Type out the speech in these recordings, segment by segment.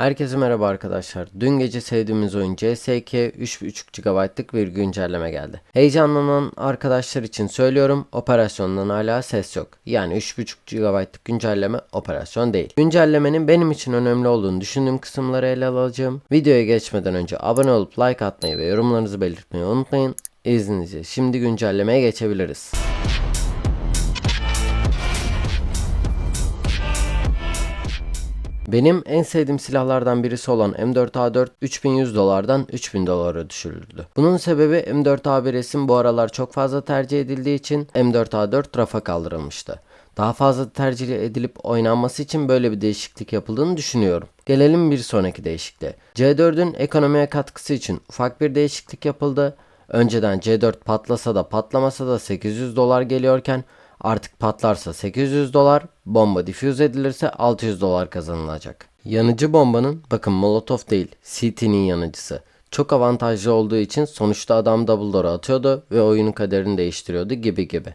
Herkese merhaba arkadaşlar. Dün gece sevdiğimiz oyun CSK 3.5 GB'lık bir güncelleme geldi. Heyecanlanan arkadaşlar için söylüyorum operasyondan hala ses yok. Yani 3.5 GB'lık güncelleme operasyon değil. Güncellemenin benim için önemli olduğunu düşündüğüm kısımları ele alacağım. Videoya geçmeden önce abone olup like atmayı ve yorumlarınızı belirtmeyi unutmayın. İzninizle şimdi güncellemeye geçebiliriz. Benim en sevdiğim silahlardan birisi olan M4A4 3100 dolardan 3000 dolara düşürüldü. Bunun sebebi M4A1S'in bu aralar çok fazla tercih edildiği için M4A4 rafa kaldırılmıştı. Daha fazla tercih edilip oynanması için böyle bir değişiklik yapıldığını düşünüyorum. Gelelim bir sonraki değişikliğe. C4'ün ekonomiye katkısı için ufak bir değişiklik yapıldı. Önceden C4 patlasa da patlamasa da 800 dolar geliyorken Artık patlarsa 800 dolar, bomba difüz edilirse 600 dolar kazanılacak. Yanıcı bombanın bakın Molotov değil CT'nin yanıcısı. Çok avantajlı olduğu için sonuçta adam double door'a atıyordu ve oyunun kaderini değiştiriyordu gibi gibi.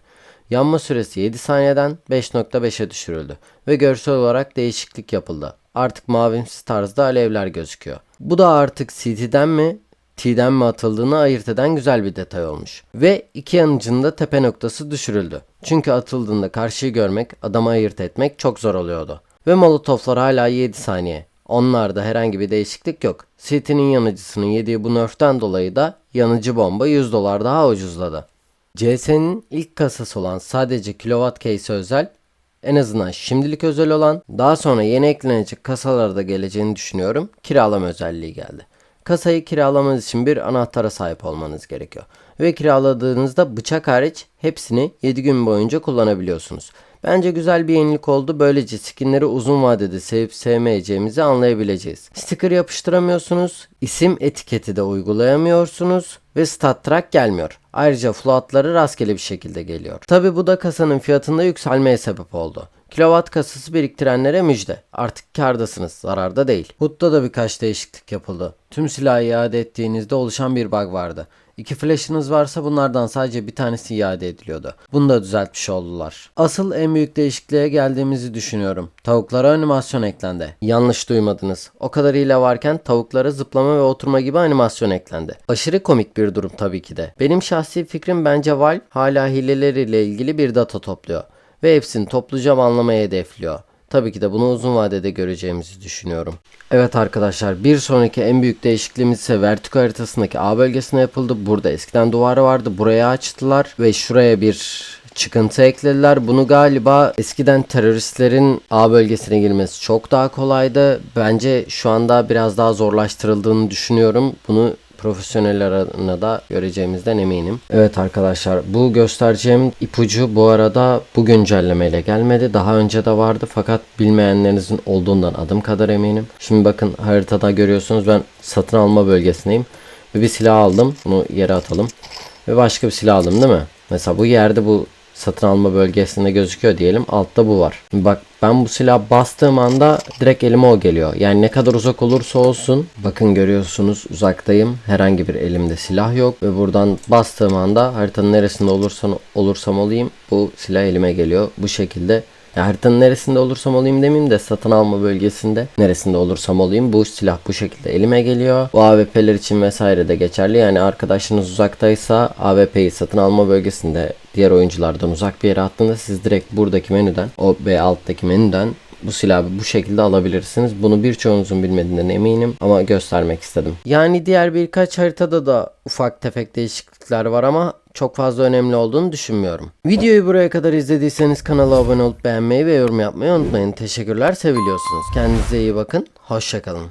Yanma süresi 7 saniyeden 5.5'e düşürüldü ve görsel olarak değişiklik yapıldı. Artık mavimsi tarzda alevler gözüküyor. Bu da artık CT'den mi T'den mi atıldığını ayırt eden güzel bir detay olmuş. Ve iki yanıcının da tepe noktası düşürüldü. Çünkü atıldığında karşıyı görmek, adamı ayırt etmek çok zor oluyordu. Ve molotoflar hala 7 saniye. Onlarda herhangi bir değişiklik yok. City'nin yanıcısının yediği bu nerf'ten dolayı da yanıcı bomba 100 dolar daha ucuzladı. CS'nin ilk kasası olan sadece kilowatt case özel en azından şimdilik özel olan daha sonra yeni eklenecek kasalarda geleceğini düşünüyorum. Kiralama özelliği geldi. Kasayı kiralamanız için bir anahtara sahip olmanız gerekiyor. Ve kiraladığınızda bıçak hariç hepsini 7 gün boyunca kullanabiliyorsunuz. Bence güzel bir yenilik oldu. Böylece skinleri uzun vadede sevip sevmeyeceğimizi anlayabileceğiz. Sticker yapıştıramıyorsunuz. isim etiketi de uygulayamıyorsunuz. Ve stat track gelmiyor. Ayrıca floatları rastgele bir şekilde geliyor. Tabi bu da kasanın fiyatında yükselmeye sebep oldu. Kilowatt kasası biriktirenlere müjde. Artık kardasınız, zararda değil. HUD'da da birkaç değişiklik yapıldı. Tüm silahı iade ettiğinizde oluşan bir bug vardı. İki flash'ınız varsa bunlardan sadece bir tanesi iade ediliyordu. Bunu da düzeltmiş oldular. Asıl en büyük değişikliğe geldiğimizi düşünüyorum. Tavuklara animasyon eklendi. Yanlış duymadınız. O kadar hile varken tavuklara zıplama ve oturma gibi animasyon eklendi. Aşırı komik bir durum tabii ki de. Benim şahsi fikrim bence Valve hala hileleriyle ilgili bir data topluyor ve hepsini topluca anlamaya hedefliyor. Tabii ki de bunu uzun vadede göreceğimizi düşünüyorum. Evet arkadaşlar bir sonraki en büyük değişikliğimiz ise vertigo haritasındaki A bölgesine yapıldı. Burada eskiden duvarı vardı. Buraya açtılar ve şuraya bir çıkıntı eklediler. Bunu galiba eskiden teröristlerin A bölgesine girmesi çok daha kolaydı. Bence şu anda biraz daha zorlaştırıldığını düşünüyorum. Bunu profesyonel arasında da göreceğimizden eminim. Evet arkadaşlar bu göstereceğim ipucu bu arada bu güncellemeyle gelmedi. Daha önce de vardı fakat bilmeyenlerinizin olduğundan adım kadar eminim. Şimdi bakın haritada görüyorsunuz ben satın alma bölgesindeyim. Ve bir silah aldım. Bunu yere atalım. Ve başka bir silah aldım değil mi? Mesela bu yerde bu satın alma bölgesinde gözüküyor diyelim. Altta bu var. Bak ben bu silah bastığım anda direkt elime o geliyor. Yani ne kadar uzak olursa olsun. Bakın görüyorsunuz uzaktayım. Herhangi bir elimde silah yok. Ve buradan bastığım anda haritanın neresinde olursam, olursam olayım bu silah elime geliyor. Bu şekilde ya haritanın neresinde olursam olayım demeyeyim de satın alma bölgesinde neresinde olursam olayım bu silah bu şekilde elime geliyor. Bu AWP'ler için vesaire de geçerli. Yani arkadaşınız uzaktaysa AWP'yi satın alma bölgesinde diğer oyunculardan uzak bir yere attığında siz direkt buradaki menüden o ve alttaki menüden bu silahı bu şekilde alabilirsiniz. Bunu birçoğunuzun bilmediğinden eminim ama göstermek istedim. Yani diğer birkaç haritada da ufak tefek değişiklikler var ama çok fazla önemli olduğunu düşünmüyorum. Videoyu buraya kadar izlediyseniz kanala abone olup beğenmeyi ve yorum yapmayı unutmayın. Teşekkürler, seviliyorsunuz. Kendinize iyi bakın. Hoşçakalın.